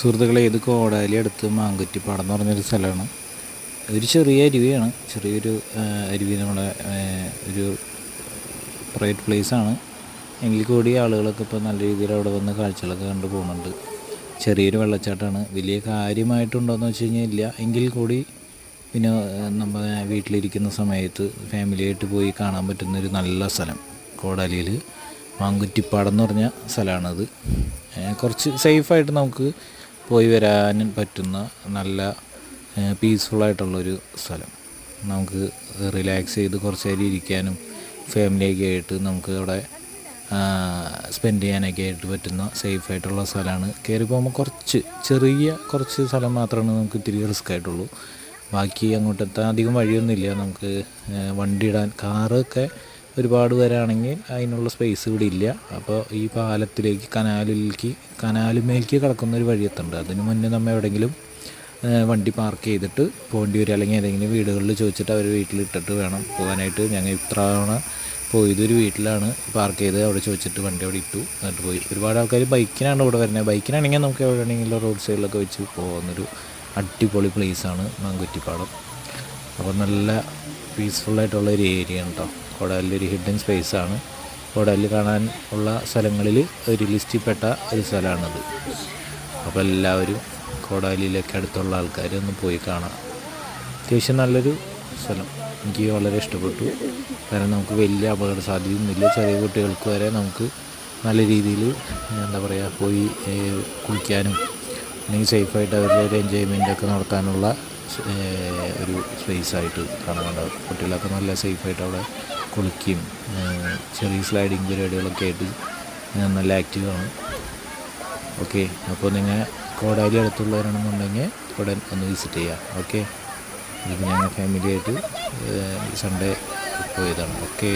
സുഹൃത്തുക്കളെ ഇത് കോടാലി അടുത്ത് മാങ്കുറ്റിപ്പാടം എന്ന് പറഞ്ഞൊരു സ്ഥലമാണ്. ഒരു ചെറിയ അരുവിയാണ്. ചെറിയൊരു അരുവി നമ്മളെ ഒരു പ്രൈവറ്റ് പ്ലേസാണ് എങ്കിൽ കൂടി ആളുകളൊക്കെ ഇപ്പോൾ നല്ല രീതിയിൽ അവിടെ വന്ന് കാഴ്ചകളൊക്കെ കണ്ടു പോകുന്നുണ്ട്. ചെറിയൊരു വെള്ളച്ചാട്ടമാണ്. വലിയ കാര്യമായിട്ടുണ്ടോയെന്ന് വെച്ച് കഴിഞ്ഞാൽ ഇല്ല. എങ്കിൽ കൂടി പിന്നെ നമ്മൾ വീട്ടിലിരിക്കുന്ന സമയത്ത് ഫാമിലിയായിട്ട് പോയി കാണാൻ പറ്റുന്നൊരു നല്ല സ്ഥലം. കോടാലിയിൽ മാങ്കുറ്റിപ്പാടം എന്ന് പറഞ്ഞ സ്ഥലമാണത്. കുറച്ച് സേഫായിട്ട് നമുക്ക് പോയി വരാനും പറ്റുന്ന നല്ല പീസ്ഫുള്ളായിട്ടുള്ളൊരു സ്ഥലം. നമുക്ക് റിലാക്സ് ചെയ്ത് കുറച്ച് നേരം ഇരിക്കാനും ഫാമിലിയൊക്കെ ആയിട്ട് നമുക്ക് അവിടെ സ്പെൻഡ് ചെയ്യാനൊക്കെ ആയിട്ട് പറ്റുന്ന സേഫ് ആയിട്ടുള്ള സ്ഥലമാണ്. കയറി പോകുമ്പോൾ കുറച്ച് ചെറിയ കുറച്ച് സ്ഥലം മാത്രമാണ് നമുക്ക് ഇത്തിരി റിസ്ക് ആയിട്ടുള്ളൂ. ബാക്കി അങ്ങോട്ടെത്താൻ അധികം വഴിയൊന്നുമില്ല. നമുക്ക് വണ്ടി ഇടാൻ കാറൊക്കെ ഒരുപാട് പേരാണെങ്കിൽ അതിനുള്ള സ്പേസ് ഇവിടെ ഇല്ല. അപ്പോൾ ഈ പാലത്തിലേക്ക് കനാലിലേക്ക് കനാലുമേലേക്ക് കിടക്കുന്ന ഒരു വഴി എത്തുന്നുണ്ട് അതിന് മുന്നേ നമ്മൾ എവിടെയെങ്കിലും വണ്ടി പാർക്ക് ചെയ്തിട്ട് പോകേണ്ടി വരും അല്ലെങ്കിൽ ഏതെങ്കിലും വീടുകളിൽ ചോദിച്ചിട്ട് അവർ വീട്ടിൽ ഇട്ടിട്ട് വേണം പോകാനായിട്ട്. ഞങ്ങൾ ഇത്ര തവണ പോയതൊരു വീട്ടിലാണ് പാർക്ക് ചെയ്ത് അവിടെ ചോദിച്ചിട്ട് വണ്ടി അവിടെ ഇട്ടു. എന്നിട്ട് പോയി. ഒരുപാട് ആൾക്കാർ ബൈക്കിനാണ് ഇവിടെ വരുന്നത്. ബൈക്കിനാണെങ്കിൽ നമുക്ക് എവിടെ വേണമെങ്കിലും റോഡ് സൈഡിലൊക്കെ വെച്ച് പോകുന്നൊരു അടിപൊളി പ്ലേസാണ് മാങ്കുറ്റിപ്പാടം. അപ്പോൾ നല്ല പീസ്ഫുള്ളായിട്ടുള്ള ഒരു ഏരിയ ആണ് കോടാലിലൊരു ഹിഡൻ സ്പേസാണ് കൊടാലിൽ കാണാൻ ഉള്ള സ്ഥലങ്ങളിൽ ഒരു ലിസ്റ്റിൽപ്പെട്ട ഒരു സ്ഥലമാണത്. അപ്പോൾ എല്ലാവരും കോടാലിയിലൊക്കെ അടുത്തുള്ള ആൾക്കാർ ഒന്ന് പോയി കാണാം. അത്യാവശ്യം നല്ലൊരു സ്ഥലം. എനിക്ക് വളരെ ഇഷ്ടപ്പെട്ടു. കാരണം നമുക്ക് വലിയ അപകട സാധ്യതയൊന്നുമില്ല ചെറിയ കുട്ടികൾക്ക് വരെ നമുക്ക് നല്ല രീതിയിൽ എന്താ പറയുക പോയി കുളിക്കാനും അല്ലെങ്കിൽ സേഫായിട്ട് അവരുടെ ഒരു എൻജോയ്മെന്റൊക്കെ നടത്താനുള്ള ഒരു സ്പേസ് ആയിട്ട് കാണുന്നുണ്ട് കുട്ടികളൊക്കെ നല്ല സേഫായിട്ട് അവിടെ കുളിക്കുകയും ചെറിയ സ്ലൈഡിങ് പരിപാടികളൊക്കെ ആയിട്ട് നല്ല ആക്റ്റീവാണ് ഓക്കെ അപ്പോൾ നിങ്ങൾ കോടാലി അടുത്തുള്ളവരാണെന്നുണ്ടെങ്കിൽ ഉടൻ ഒന്ന് വിസിറ്റ് ചെയ്യാം. ഓക്കെ ഇതിപ്പോൾ ഞങ്ങൾ ഫാമിലിയായിട്ട് സൺഡേ പോയതാണ്. ഓക്കെ